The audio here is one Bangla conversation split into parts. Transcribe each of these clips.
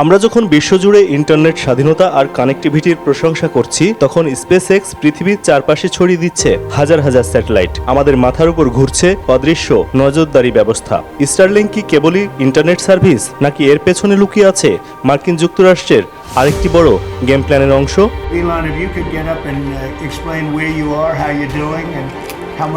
আমরা যখন বিশ্বজুড়ে ইন্টারনেট স্বাধীনতা আর কানেক্টিভিটির প্রশংসা করছি, তখন স্পেস এক্স পৃথিবীর চারপাশে ছড়িয়ে দিচ্ছে হাজার হাজার স্যাটেলাইট। আমাদের মাথার উপর ঘুরছে অদৃশ্য, নজরদারি ব্যবস্থা। স্টারলিং কি কেবলই ইন্টারনেট সার্ভিস, নাকি এর পেছনে লুকিয়ে আছে মার্কিন যুক্তরাষ্ট্রের আরেকটি বড় গেম প্ল্যানের অংশ? You.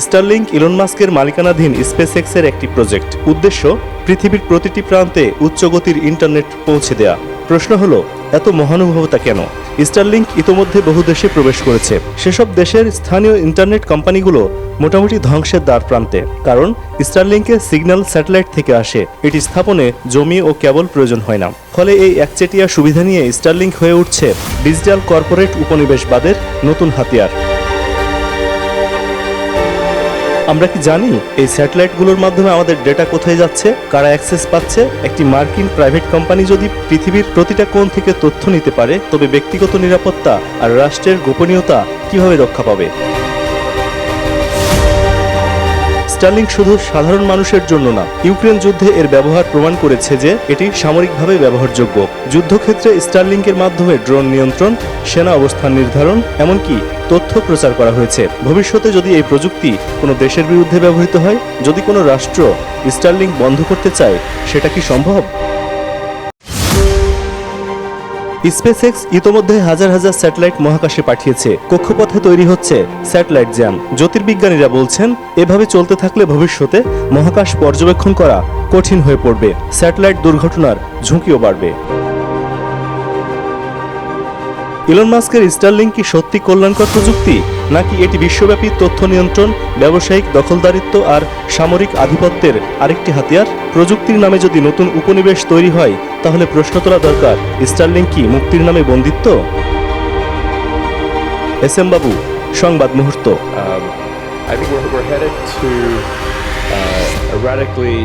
স্টারলিংক ইলন মাস্কের মালিকানাধীন স্পেস এক্সের একটি প্রজেক্ট। উদ্দেশ্য, পৃথিবীর প্রতিটি প্রান্তে উচ্চগতির ইন্টারনেট পৌঁছে দেয়া। প্রশ্ন হলো, এত মহানুভবতা কেন? স্টারলিংক ইতোমধ্যে বহু দেশে প্রবেশ করেছে। সেসব দেশের স্থানীয় ইন্টারনেট কোম্পানিগুলো মোটামুটি ধ্বংসের দ্বার প্রান্তে। কারণ স্টারলিংকের সিগন্যাল স্যাটেলাইট থেকে আসে। এটি স্থাপনে জমি ও কেবল প্রয়োজন হয় না। ফলে এই একচেটিয়া সুবিধা নিয়ে স্টারলিংক হয়ে উঠছে ডিজিটাল কর্পোরেট উপনিবেশবাদের নতুন হাতিয়ার। আমরা কি জানি এই স্যাটেলাইটগুলোর মাধ্যমে আমাদের ডেটা কোথায় যাচ্ছে, কারা অ্যাক্সেস পাচ্ছে? একটি মার্কিন প্রাইভেট কোম্পানি যদি পৃথিবীর প্রতিটা কোণ থেকে তথ্য নিতে পারে, তবে ব্যক্তিগত নিরাপত্তা আর রাষ্ট্রের গোপনীয়তা কীভাবে রক্ষা পাবে? স্টার্লিং শুধু সাধারণ মানুষের জন্য না, ইউক্রেন যুদ্ধে এর ব্যবহার প্রমাণ করেছে যে এটি সামরিকভাবে ব্যবহারযোগ্য। যুদ্ধক্ষেত্রে স্টারলিংকের মাধ্যমে ড্রোন নিয়ন্ত্রণ, সেনা অবস্থান নির্ধারণ, এমনকি তথ্য প্রচার করা হয়েছে। ভবিষ্যতে যদি এই প্রযুক্তি কোনো দেশের বিরুদ্ধে ব্যবহৃত হয়, যদি কোনো রাষ্ট্র স্টার্লিং বন্ধ করতে চায়, সেটা কি সম্ভব? স্পেসএক্স ইতোমধ্যে হাজার হাজার স্যাটেলাইট মহাকাশে পাঠিয়েছে। কক্ষপথে তৈরি হচ্ছে স্যাটেলাইট জ্যাম। জ্যোতির্বিজ্ঞানীরা বলছেন, এভাবে চলতে থাকলে ভবিষ্যতে মহাকাশ পর্যবেক্ষণ করা কঠিন হয়ে পড়বে। স্যাটেলাইট দুর্ঘটনার ঝুঁকিও বাড়বে। ইলন মাস্কের স্টারলিংক কি সত্যি কল্যাণকর প্রযুক্তি নাকি এটি বিশ্বব্যাপী তথ্য নিয়ন্ত্রণ ব্যবসায়িক দখলদারিত্ব আর সামরিক আধিপত্যের আরেকটি হাতিয়ার? প্রযুক্তির নামে যদি নতুন উপনিবেশ তৈরি হয় তাহলে প্রশ্ন তোলা দরকার স্টারলিংক কি মুক্তির নামে বন্দিত্ব? এস এম বাবু সংবাদ মুহূর্ত। Um, I think we're, we're headed to uh, a radically